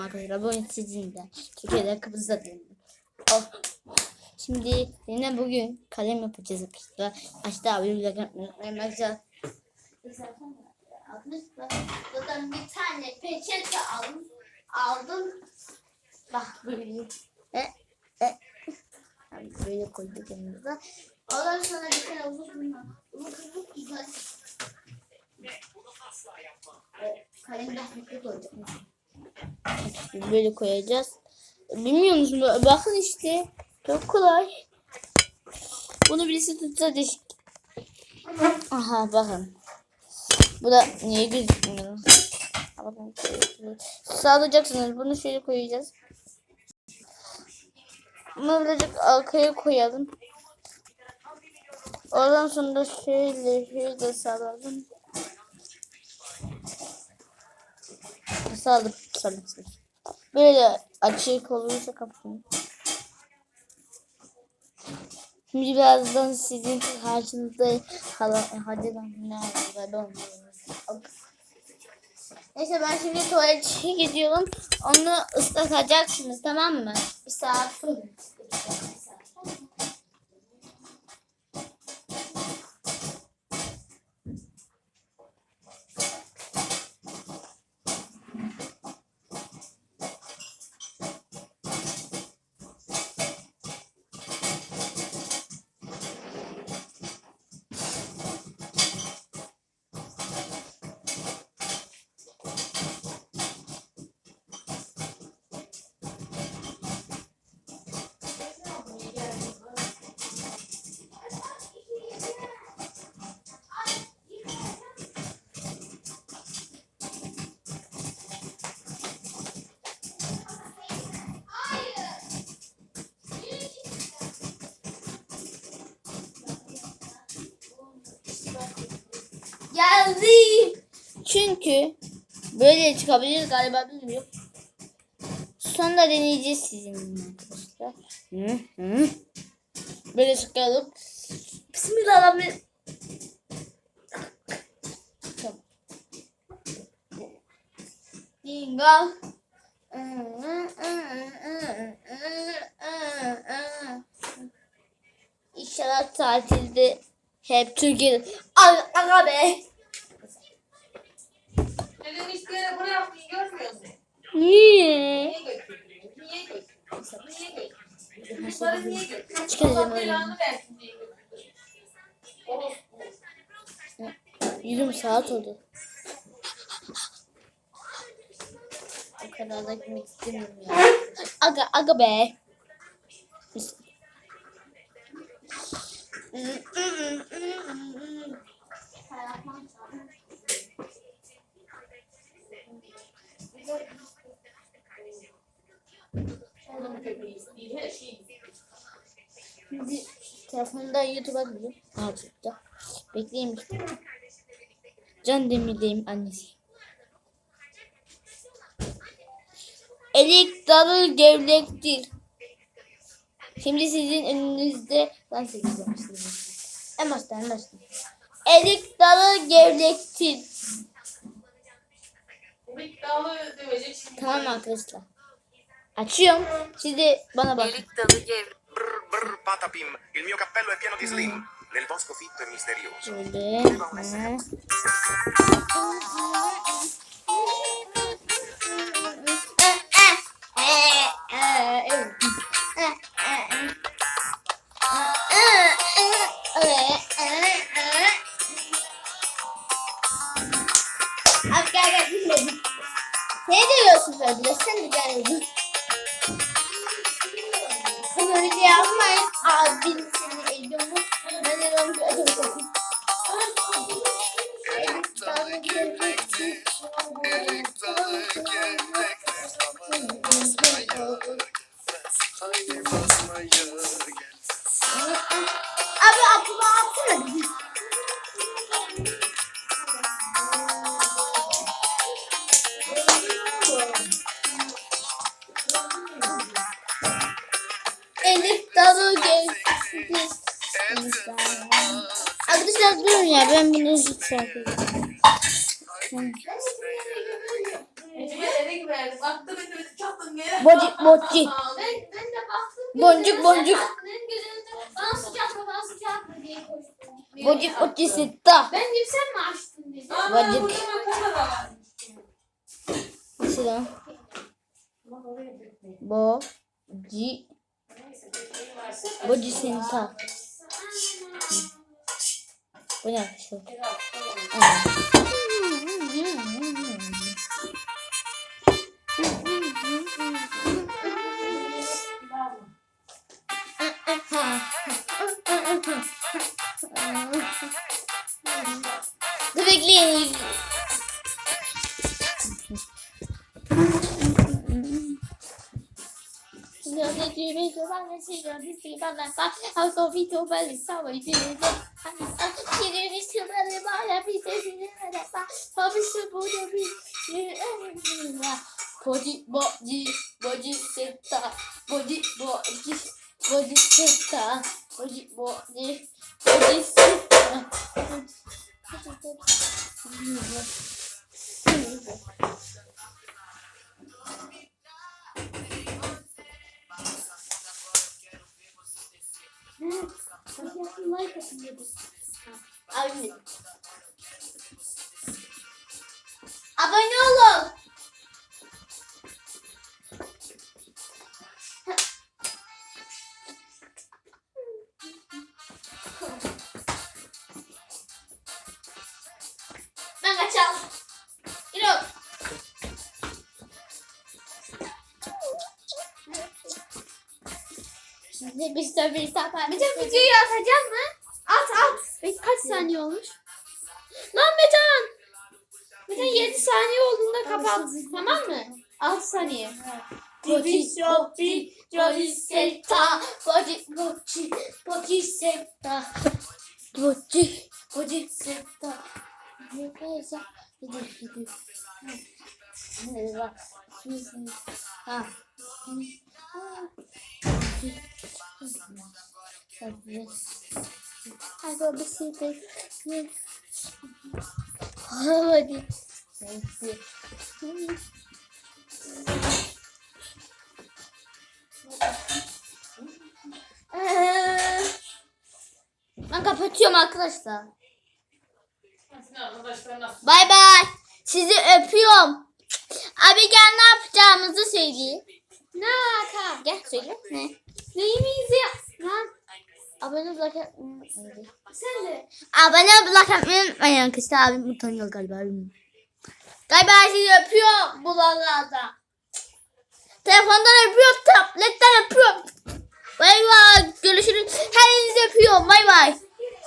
Arkadaşlar bu oyun sizin de. Türkiye'de Kıbrıs'ta değil. Oh. Şimdi yine bugün kalem yapacağız arkadaşlar. Açtı abi bir dakika yapacağız. Arkadaşlar buradan bir tane peçete aldım. Aldım. Bak böyle. E, e. Böyle koyduk yanımıza. Ondan sonra bir tane uzun uzun güzel. E, Kalem de koyacak. İşte böyle koyacağız. Bilmiyor musun? Bakın işte. Çok kolay. Bunu birisi tutsa değişik. Aha bakın. Bu da niye gözükmüyor? Sağlayacaksınız. Bunu şöyle koyacağız. Bunu birazcık arkaya koyalım. Oradan sonra şöyle şöyle sağlayalım. Sağlık sağlık. Böyle açık olursa kapatın. Şimdi birazdan sizin karşınızda hala hadi lan ne var ben Neyse ben şimdi tuvalete gidiyorum. Onu ıslatacaksınız tamam mı? Bir saat sonra. Geldim. Çünkü böyle çıkabilir galiba bilmiyorum. Sonra deneyeceğiz sizinle arkadaşlar. Hı hı. Böyle çıkalım. Bismillahirrahmanirrahim. Tamam. Dingal. İnşallah tatilde hep Türkiye'de. Aga be. Neden isteyerek bunu yaptığını görmüyor musun? Niye? Niye götürdün? Niye götürdün? Niye götürdün? Bunları niye götürdün? Çıkaracağım Allah öyle. belanı versin diye götürdün. Oh, Yarım saat oldu. O kadar da gitmek istemiyorum ya. Aga, aga be. Oğlum Şimdi telefonda YouTube'a gidiyorum. Artıkta. Bekleyeyim. Can Demir'deyim annesi. Elik dalı gevlektir. Şimdi sizin önünüzde dans edeceğim size. En baştan en baştan. Elik dalı gevlektir. Dövecek şimdi. Tamam arkadaşlar. Açıyorum. Siz de bana bakın. Elik dalı gev. Brr, brr, patapim, il mio cappello è pieno di slim. Nel bosco fitto e misterioso. Şöyle. Ha. De gel dedim. Sen öyle yapmayın. Abin seni mu? Ben de onu Arkadaşlar durun ya ben bunu geri. Boncuk boncuk. Boncuk, boncuk. Boncuk boncuk setta. Ben dedim sen mi açtın dedi. Boncuk. Mesela. Bo. Ci. Boncuk setta. Bu ne arkadaşlar? Dur bekleyin. Body, body, body body, body, body, body, body. Body, body, body. Seta. Abi. Abone olun. Bir sürü bir saat Bütün videoyu atacağım mı? At at. Peki kaç saniye olmuş? Lan Metan. Metan 7 saniye olduğunda kapat. Tamam mı? 6 saniye. Body, body, body, seta, body, body, body, seta, body, body, seta. Nefes, gidi, gidi. Ha. Agora você tem. Hadi. Neyse. Ben kapatıyorum arkadaşlar. Bay bay. Sizi öpüyorum. Abi gel ne yapacağımızı söyleyeyim. Ne alaka? Gel söyle. Ne? Neyimizi ya? Lan Abone olmayı unutmayın. sen de. Abone olmayı unutmayın arkadaşlar. Abim utanıyor galiba. Bay bay sizi öpüyorum buralarda. Telefondan öpüyorum. Tabletten öpüyorum. Bay bay. Görüşürüz. Hepinizi öpüyorum. Bay bay.